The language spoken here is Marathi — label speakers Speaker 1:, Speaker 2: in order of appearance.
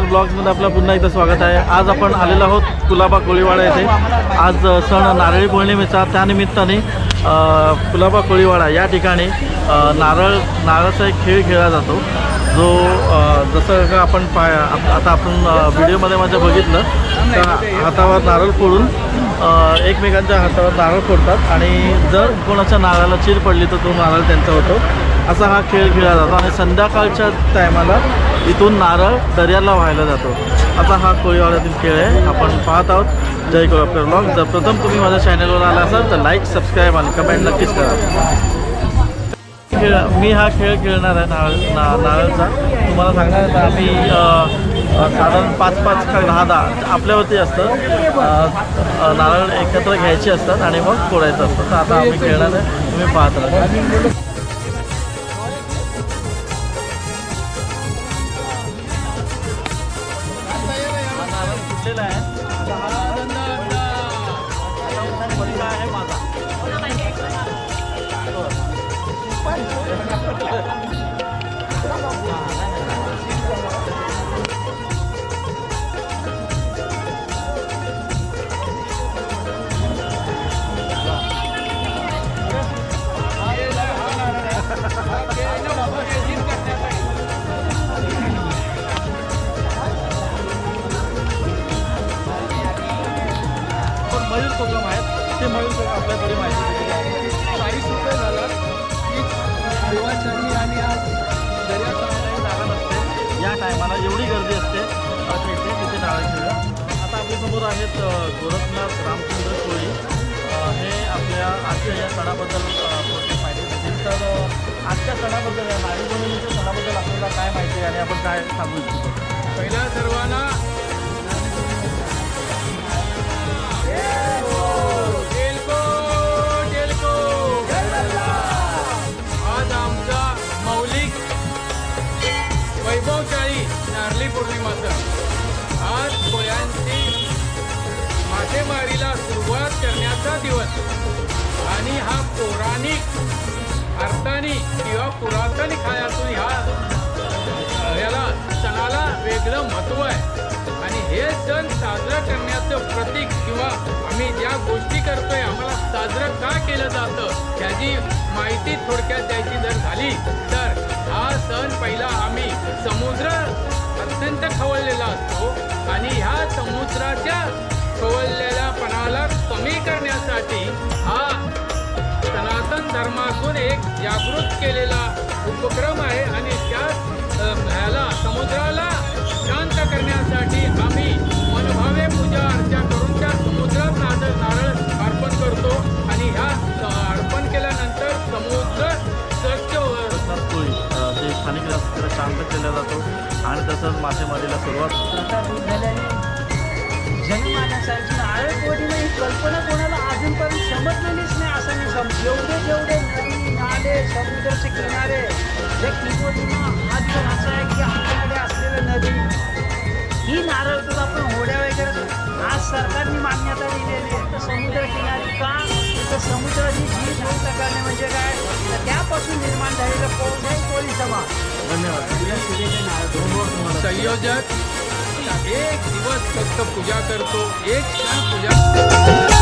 Speaker 1: ब्लॉग्समध्ये आपलं पुन्हा एकदा स्वागत आहे. आज आपण आलेलो आहोत कुलाबा कोळीवाडा येथे. आज सण नारळी पौर्णिमेचा. त्यानिमित्ताने कुलाबा कोळीवाडा या ठिकाणी नारळ नारळाचा एक खेळ खेळला जातो. जो जसं का आपण पाय आप- आता आपण व्हिडिओमध्ये माझ्या बघितलं तर हातावर नारळ फोडून एकमेकांच्या हातावर नारळ फोडतात. आणि जर कोणाच्या नारळाला चीर पडली तर तो नारळ त्यांचा होतो. असा हा खेळ खेळला जातो. आणि संध्याकाळच्या टायमाला इथून नारळ दर्याला व्हायला जातो. असा हा कोळीवाड्यातील खेळ आहे. आपण पाहत आहोत. जय कोल्हापूर ब्लॉग जर प्रथम तुम्ही माझ्या चॅनलवर आला असाल तर लाईक सबस्क्राईब आणि कमेंट नक्कीच करा. खेळ मी हा खेळ खेळणार आहे नारळ ना नारळचा. तुम्हाला सांगणार आहे आम्ही साधारण पाच पाच का दहा दहा आपल्यावरती असतं. नारळ एकत्र घ्यायचे असतात आणि मग फोडायचं असतं. तर आता आम्ही खेळणार आहे. तुम्ही पाहत राहा. नारळ मयूर प्रोग्राम आहेत. ते मयूर कोकम आपल्या थोडी माहिती दिलेली
Speaker 2: चाळीस रुपये झालं हीच देवाचरणी आणि आज
Speaker 1: जागा नसते. या टायमाला एवढी गर्दी असते. तिथे तिथे आता आपल्यासमोर आहेत गोरखनाथ रामचंद्र कोळी. हे आपल्या आजच्या या सणाबद्दल माहिती देतील. तर आजच्या सणाबद्दल या नारी पौर्णिमेच्या सणाबद्दल आपल्याला काय माहिती आहे आणि आपण काय सांगू इच्छितो?
Speaker 2: पहिल्या सर्वांना साजरा करण्याचं प्रतीक किंवा आम्ही ज्या गोष्टी करतोय आम्हाला साजरं का केलं जातं याची माहिती थोडक्यात द्यायची जर झाली तर हा सण पहिला आम्ही समुद्र अत्यंत खवळलेला असतो आणि ह्या समुद्राच्या खवळलेल्यापणाला कमी करण्यासाठी हा सनातन धर्मातून एक जागृत केलेला उपक्रम आहे आणि त्या ह्याला समुद्राला
Speaker 1: केला जातो. आणि तसंच मासेमारीला सुरुवात
Speaker 3: जनमानसांची नारळ ही कल्पना कोणाला अजूनपर्यंत समजलेलीच नाही असं मी समज जेवढे जेवढे नदी नाले समुद्राचे किनारे हे किंबोटीना हा दिवस असा आहे की आपल्याकडे असलेलं नदी ही नारळ तुला आपण होड्या वगैरे आज सरकारने मान्यता दिलेली आहे. तर समुद्रकिनारी का? तर समुद्राची जीव झोप करणे म्हणजे काय? तर त्यापासून निर्माण झालेलं पौष आहे कोळी समाज
Speaker 1: धन्यवाद.
Speaker 2: संयोजक एक दिवस फक्त पूजा करतो एक क्षण पूजा